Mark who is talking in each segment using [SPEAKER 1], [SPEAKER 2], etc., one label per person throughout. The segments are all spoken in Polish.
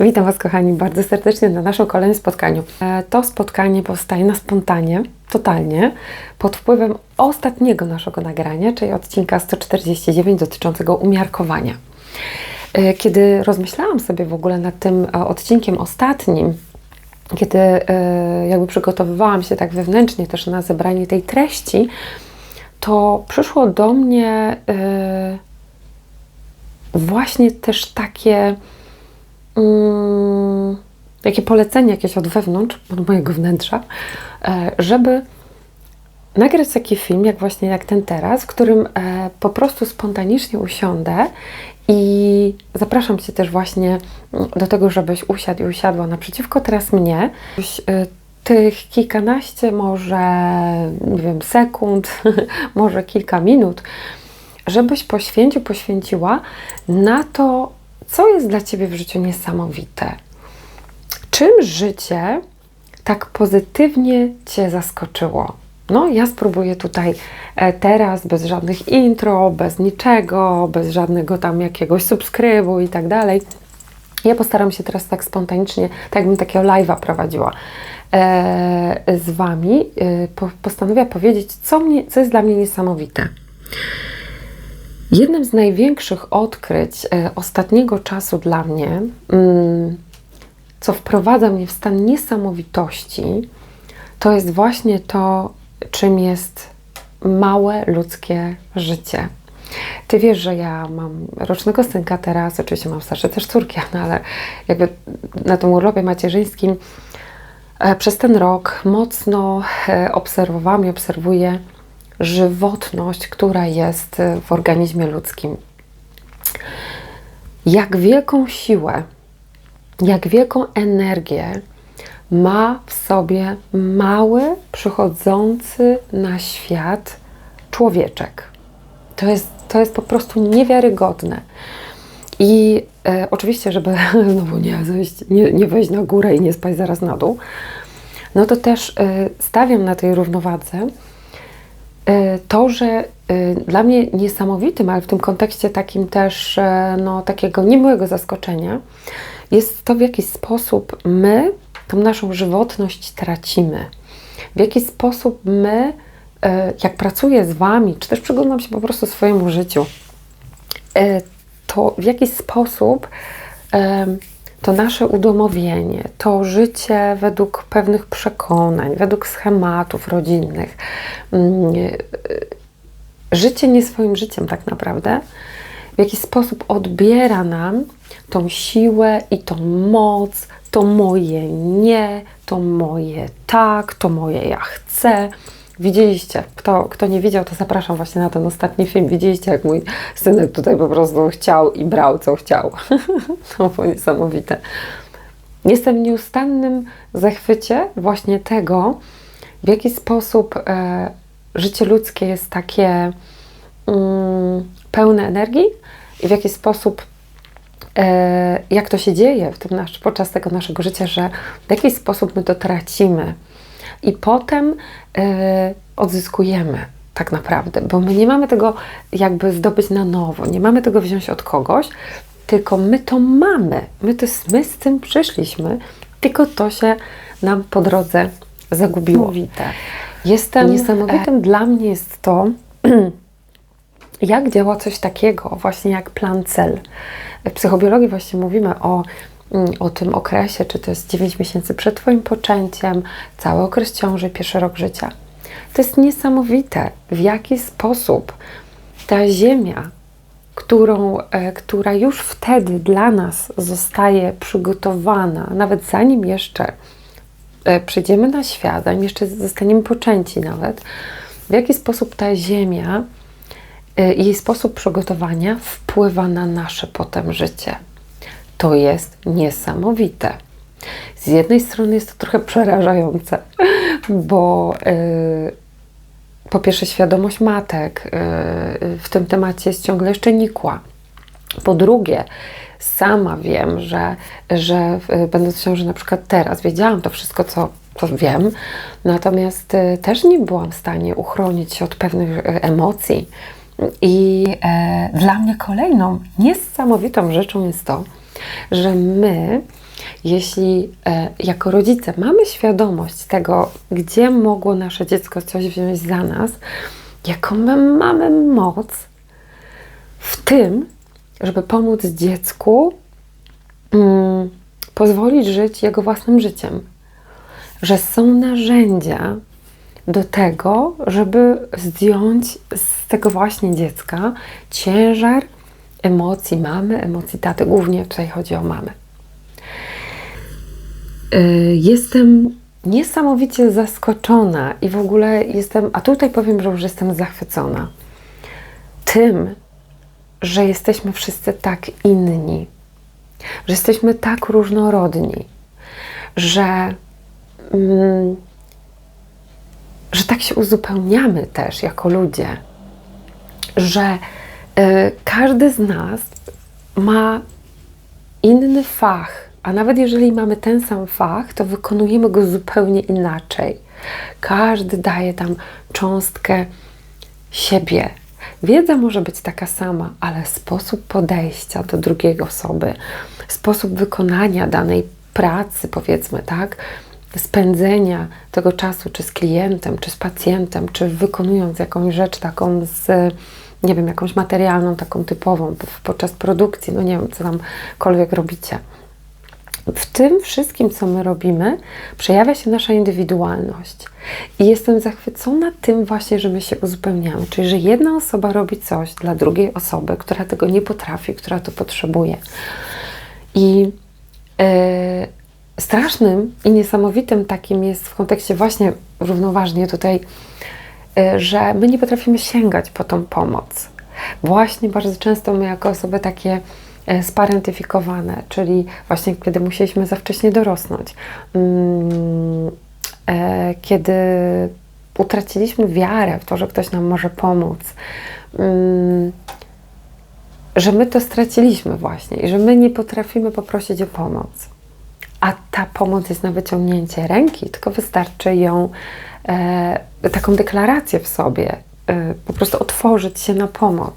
[SPEAKER 1] Witam Was, kochani, bardzo serdecznie na naszym kolejnym spotkaniu. E, To spotkanie powstaje na spontanie, totalnie, pod wpływem ostatniego naszego nagrania, czyli odcinka 149 dotyczącego umiarkowania. E, Kiedy rozmyślałam sobie w ogóle nad tym e, odcinkiem ostatnim, kiedy jakby przygotowywałam się tak wewnętrznie też na zebranie tej treści, to przyszło do mnie właśnie też takie mm, takie polecenie jakieś od wewnątrz, od mojego wnętrza, e, żeby nagrać taki film, jak właśnie jak ten teraz, w którym e, po prostu spontanicznie usiądę i zapraszam Cię też właśnie mm, do tego, żebyś usiadł i usiadła naprzeciwko teraz mnie. E, Tych kilkanaście, może nie wiem, sekund, może kilka minut, żebyś poświęcił, poświęciła na to, co jest dla Ciebie w życiu niesamowite. Czym życie tak pozytywnie Cię zaskoczyło? No, ja spróbuję tutaj e, teraz bez żadnych intro, bez niczego, bez żadnego tam jakiegoś subskrybu i tak dalej. Ja postaram się teraz tak spontanicznie, tak jakbym takiego live'a prowadziła e, z Wami. E, po, postanowiła powiedzieć, co, mnie, co jest dla mnie niesamowite. Jednym z największych odkryć e, ostatniego czasu dla mnie, mm, co wprowadza mnie w stan niesamowitości, to jest właśnie to, czym jest małe ludzkie życie. Ty wiesz, że ja mam rocznego synka teraz, oczywiście mam starsze też córki, no ale jakby na tym urlopie macierzyńskim e, przez ten rok mocno e, obserwowałam i obserwuję żywotność, która jest e, w organizmie ludzkim. Jak wielką siłę, jak wielką energię ma w sobie mały, przychodzący na świat człowieczek. To jest, to jest po prostu niewiarygodne. I e, oczywiście, żeby znowu nie, zejść, nie, nie wejść na górę i nie spać zaraz na dół, no to też e, stawiam na tej równowadze to, że e, dla mnie niesamowitym, ale w tym kontekście takim też e, no, takiego niemiłego zaskoczenia, jest to, w jaki sposób my tą naszą żywotność tracimy. W jaki sposób my, e, jak pracuję z Wami, czy też przyglądam się po prostu swojemu życiu, e, to w jaki sposób to nasze udomowienie, to życie według pewnych przekonań, według schematów rodzinnych, mm, życie nie swoim życiem tak naprawdę, w jaki sposób odbiera nam tą siłę i tą moc, to moje nie, to moje tak, to moje ja chcę. Widzieliście, kto, kto nie widział, to zapraszam właśnie na ten ostatni film. Widzieliście, jak mój synek tutaj po prostu chciał i brał, co chciał. to było niesamowite. Jestem w nieustannym zachwycie właśnie tego, w jaki sposób e, życie ludzkie jest takie mm, pełne energii i w jaki sposób e, jak to się dzieje w tym nasz, podczas tego naszego życia, że w jakiś sposób my to tracimy i potem e, odzyskujemy tak naprawdę, bo my nie mamy tego jakby zdobyć na nowo, nie mamy tego wziąć od kogoś, tylko my to mamy, my, to, my z tym przyszliśmy, tylko to się nam po drodze zagubiło. Niesamowite. Jestem, niesamowitym dla mnie jest to, jak działa coś takiego, właśnie jak plan cel. W psychobiologii właśnie mówimy o, o tym okresie, czy to jest 9 miesięcy przed Twoim poczęciem, cały okres ciąży, pierwszy rok życia. To jest niesamowite, w jaki sposób ta ziemia, którą, e, która już wtedy dla nas zostaje przygotowana, nawet zanim jeszcze e, przyjdziemy na świat, zanim jeszcze zostaniemy poczęci nawet, w jaki sposób ta ziemia y, jej sposób przygotowania wpływa na nasze potem życie. To jest niesamowite. Z jednej strony jest to trochę przerażające, bo yy, po pierwsze świadomość matek yy, w tym temacie jest ciągle jeszcze nikła. Po drugie, sama wiem, że, że y, będąc w ciąży na przykład teraz, wiedziałam to wszystko, co, wiem, natomiast y, też nie byłam w stanie uchronić się od pewnych y, emocji. I e, dla mnie kolejną niesamowitą rzeczą jest to, że my jeśli e, jako rodzice mamy świadomość tego, gdzie mogło nasze dziecko coś wziąć za nas, jaką my mamy moc w tym, żeby pomóc dziecku mm, pozwolić żyć jego własnym życiem. Że są narzędzia do tego, żeby zdjąć z tego właśnie dziecka ciężar emocji mamy, emocji taty. Głównie tutaj chodzi o mamę. Y, jestem niesamowicie zaskoczona i w ogóle jestem, a tutaj powiem, że już jestem zachwycona tym, że jesteśmy wszyscy tak inni, że jesteśmy tak różnorodni, że, mm, że tak się uzupełniamy też jako ludzie, że każdy z nas ma inny fach, a nawet jeżeli mamy ten sam fach, to wykonujemy go zupełnie inaczej. Każdy daje tam cząstkę siebie. Wiedza może być taka sama, ale sposób podejścia do drugiej osoby, sposób wykonania danej pracy, powiedzmy, tak, spędzenia tego czasu, czy z klientem, czy z pacjentem, czy wykonując jakąś rzecz taką z, nie wiem, jakąś materialną, taką typową podczas produkcji, no nie wiem, co tamkolwiek robicie w tym wszystkim, co my robimy, przejawia się nasza indywidualność. I jestem zachwycona tym właśnie, że my się uzupełniamy. Czyli, że jedna osoba robi coś dla drugiej osoby, która tego nie potrafi, która to potrzebuje. I yy, strasznym i niesamowitym takim jest w kontekście właśnie równoważnie tutaj, że my nie potrafimy sięgać po tą pomoc. Właśnie bardzo często my jako osoby takie E, sparentyfikowane, czyli właśnie kiedy musieliśmy za wcześnie dorosnąć, mm, e, kiedy utraciliśmy wiarę w to, że ktoś nam może pomóc, mm, że my to straciliśmy właśnie i że my nie potrafimy poprosić o pomoc. A ta pomoc jest na wyciągnięcie ręki, tylko wystarczy ją, e, taką deklarację w sobie, e, po prostu otworzyć się na pomoc.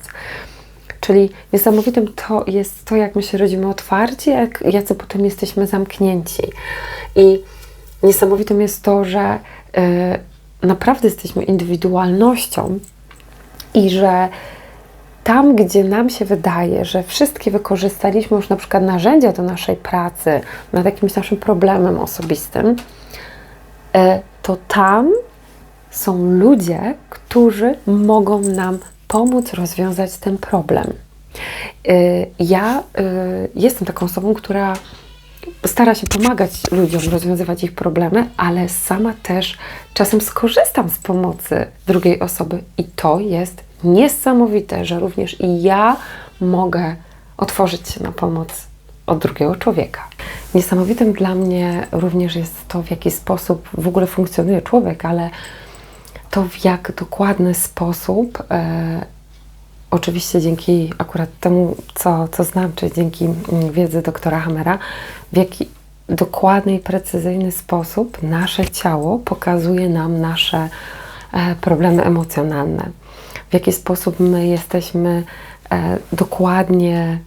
[SPEAKER 1] Czyli niesamowitym to jest to, jak my się rodzimy otwarci, jak, jacy potem jesteśmy zamknięci. I niesamowitym jest to, że y, naprawdę jesteśmy indywidualnością i że tam, gdzie nam się wydaje, że wszystkie wykorzystaliśmy już na przykład narzędzia do naszej pracy nad jakimś naszym problemem osobistym, y, to tam są ludzie, którzy mogą nam pomóc rozwiązać ten problem. Y, ja y, jestem taką osobą, która stara się pomagać ludziom rozwiązywać ich problemy, ale sama też czasem skorzystam z pomocy drugiej osoby i to jest niesamowite, że również i ja mogę otworzyć się na pomoc od drugiego człowieka. Niesamowitym dla mnie również jest to, w jaki sposób w ogóle funkcjonuje człowiek, ale to w jak dokładny sposób, e, oczywiście dzięki akurat temu, co, co znam, czyli dzięki mm, wiedzy doktora Hamera, w jaki dokładny i precyzyjny sposób nasze ciało pokazuje nam nasze e, problemy emocjonalne. W jaki sposób my jesteśmy e, dokładnie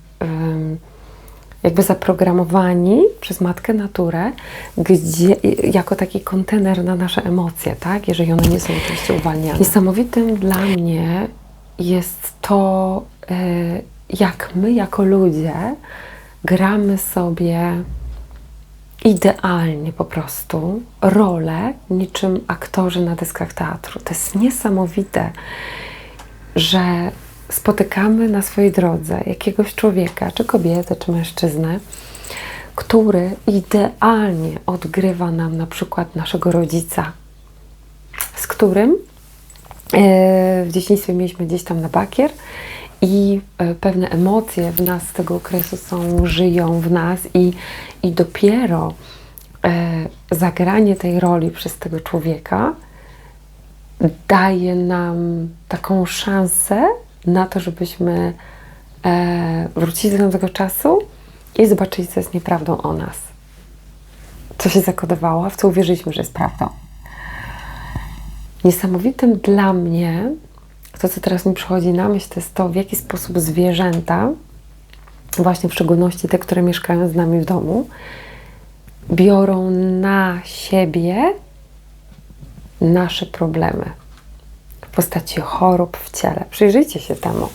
[SPEAKER 1] jakby zaprogramowani przez matkę naturę, gdzie, jako taki kontener na nasze emocje, tak? jeżeli one nie są oczywiście uwalniane. Niesamowitym dla mnie jest to, e, jak my jako ludzie gramy sobie idealnie po prostu rolę niczym aktorzy na dyskach teatru. To jest niesamowite, że spotykamy na swojej drodze jakiegoś człowieka, czy kobietę, czy mężczyznę, który idealnie odgrywa nam na przykład naszego rodzica, z którym e, w dzieciństwie mieliśmy gdzieś tam na bakier i e, pewne emocje w nas z tego okresu są, żyją w nas i, i dopiero e, zagranie tej roli przez tego człowieka daje nam taką szansę na to, żebyśmy e, wrócili do tego czasu i zobaczyli, co jest nieprawdą o nas. Co się zakodowało, w co uwierzyliśmy, że jest prawdą. Niesamowitym dla mnie, to co teraz mi przychodzi na myśl, to jest to, w jaki sposób zwierzęta, właśnie w szczególności te, które mieszkają z nami w domu, biorą na siebie nasze problemy w postaci chorób w ciele. Przyjrzyjcie się temu,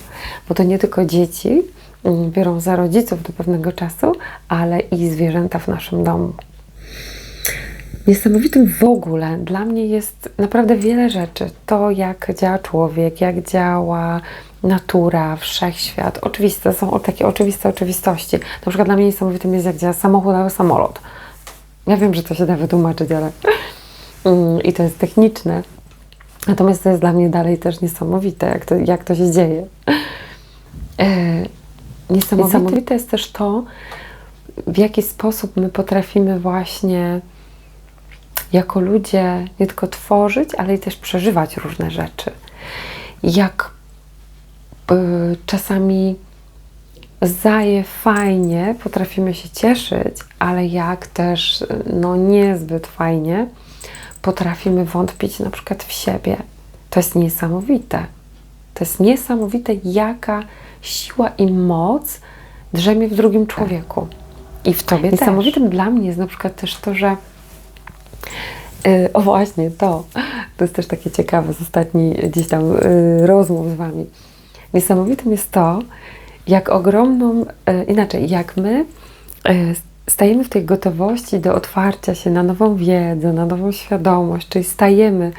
[SPEAKER 1] bo to nie tylko dzieci mm, biorą za rodziców do pewnego czasu, ale i zwierzęta w naszym domu. Niesamowitym w ogóle dla mnie jest naprawdę wiele rzeczy. To, jak działa człowiek, jak działa natura, wszechświat. Oczywiste są takie oczywiste oczywistości. Na przykład dla mnie niesamowitym jest, jak działa samochód albo samolot. Ja wiem, że to się da wytłumaczyć, ale mm, i to jest techniczne. Natomiast to jest dla mnie dalej też niesamowite, jak to, jak to się dzieje. E, niesamowite. niesamowite jest też to, w jaki sposób my potrafimy właśnie jako ludzie nie tylko tworzyć, ale i też przeżywać różne rzeczy. Jak y, czasami zaje fajnie, potrafimy się cieszyć, ale jak też no niezbyt fajnie potrafimy wątpić na przykład w siebie. To jest niesamowite. To jest niesamowite, jaka siła i moc drzemie w drugim człowieku. I w tobie Niesamowitym też. dla mnie jest na przykład też to, że yy, o właśnie, to. To jest też takie ciekawe z ostatnich gdzieś tam yy, rozmów z Wami. Niesamowitym jest to, jak ogromną, yy, inaczej, jak my stajemy w tej gotowości do otwarcia się na nową wiedzę, na nową świadomość, czyli stajemy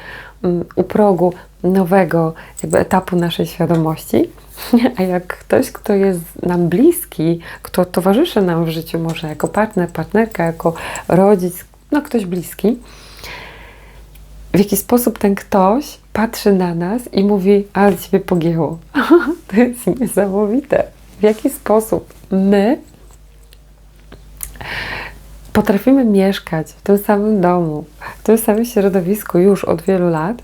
[SPEAKER 1] mm, u progu nowego jakby etapu naszej świadomości, a jak ktoś, kto jest nam bliski, kto towarzyszy nam w życiu, może jako partner, partnerka, jako rodzic, no ktoś bliski, w jaki sposób ten ktoś patrzy na nas i mówi, ale Ciebie pogięło. to jest niesamowite. W jaki sposób my potrafimy mieszkać w tym samym domu, w tym samym środowisku już od wielu lat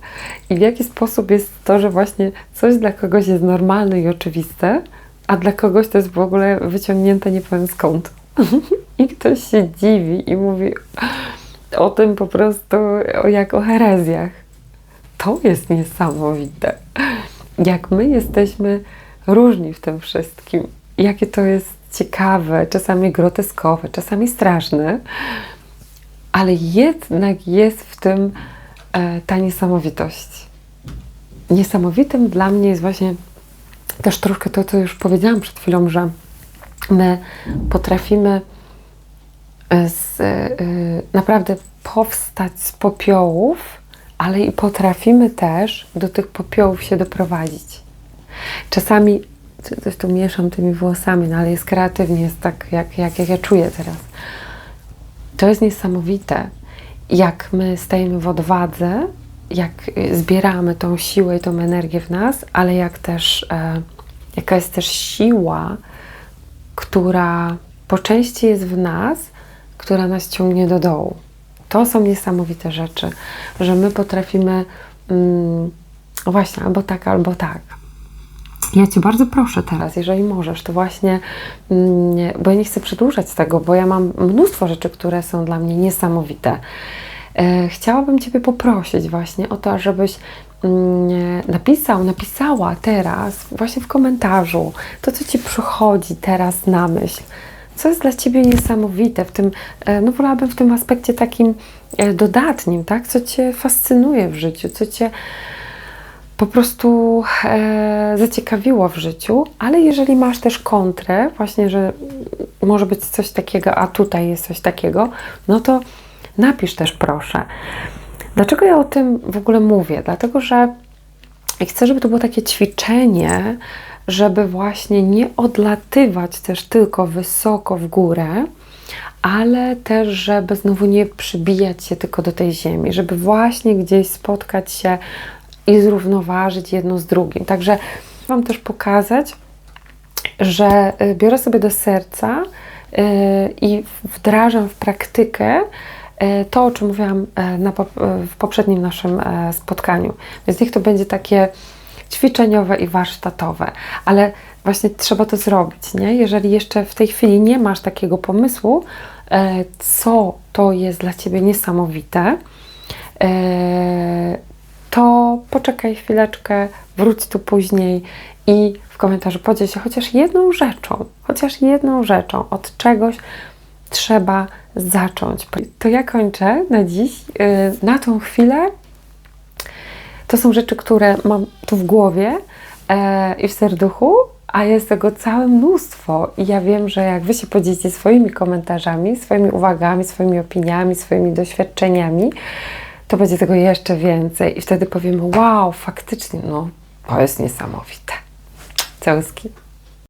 [SPEAKER 1] i w jaki sposób jest to, że właśnie coś dla kogoś jest normalne i oczywiste, a dla kogoś to jest w ogóle wyciągnięte nie powiem skąd. I ktoś się dziwi i mówi o tym po prostu jak o herezjach. To jest niesamowite. Jak my jesteśmy różni w tym wszystkim. Jakie to jest ciekawe, czasami groteskowe, czasami straszne, ale jednak jest w tym e, ta niesamowitość. Niesamowitym dla mnie jest właśnie też troszkę to, co już powiedziałam przed chwilą, że my potrafimy e, z, e, naprawdę powstać z popiołów, ale i potrafimy też do tych popiołów się doprowadzić. Czasami coś tu mieszam tymi włosami, no ale jest kreatywnie, jest tak, jak, jak, jak ja czuję teraz. To jest niesamowite, jak my stajemy w odwadze, jak zbieramy tą siłę i tą energię w nas, ale jak też, e, jaka jest też siła, która po części jest w nas, która nas ciągnie do dołu. To są niesamowite rzeczy, że my potrafimy, mm, właśnie, albo tak, albo tak. Ja Cię bardzo proszę teraz, jeżeli możesz, to właśnie, mm, bo ja nie chcę przedłużać tego, bo ja mam mnóstwo rzeczy, które są dla mnie niesamowite. E, chciałabym Ciebie poprosić właśnie o to, żebyś mm, napisał, napisała teraz właśnie w komentarzu to, co Ci przychodzi teraz na myśl. Co jest dla Ciebie niesamowite w tym, e, no wolałabym w tym aspekcie takim e, dodatnim, tak? Co Cię fascynuje w życiu, co Cię po prostu e, zaciekawiło w życiu, ale jeżeli masz też kontrę, właśnie, że może być coś takiego, a tutaj jest coś takiego, no to napisz też proszę. Dlaczego ja o tym w ogóle mówię? Dlatego, że chcę, żeby to było takie ćwiczenie, żeby właśnie nie odlatywać też tylko wysoko w górę, ale też, żeby znowu nie przybijać się tylko do tej ziemi, żeby właśnie gdzieś spotkać się i zrównoważyć jedno z drugim. Także Wam też pokazać, że y, biorę sobie do serca y, i wdrażam w praktykę y, to, o czym mówiłam na, w poprzednim naszym spotkaniu. Więc niech to będzie takie ćwiczeniowe i warsztatowe, ale właśnie trzeba to zrobić, nie? Jeżeli jeszcze w tej chwili nie masz takiego pomysłu, co to jest dla Ciebie niesamowite, to poczekaj chwileczkę, wróć tu później i w komentarzu podziel się chociaż jedną rzeczą, chociaż jedną rzeczą, od czegoś trzeba zacząć. To ja kończę na dziś. Yy, Na tą chwilę to są rzeczy, które mam tu w głowie e, i w serduchu, a jest tego całe mnóstwo. I ja wiem, że jak Wy się podzielicie swoimi komentarzami, swoimi uwagami, swoimi opiniami, swoimi doświadczeniami, to będzie tego jeszcze więcej. I wtedy powiemy, wow, faktycznie, no, to jest niesamowite. Całuski.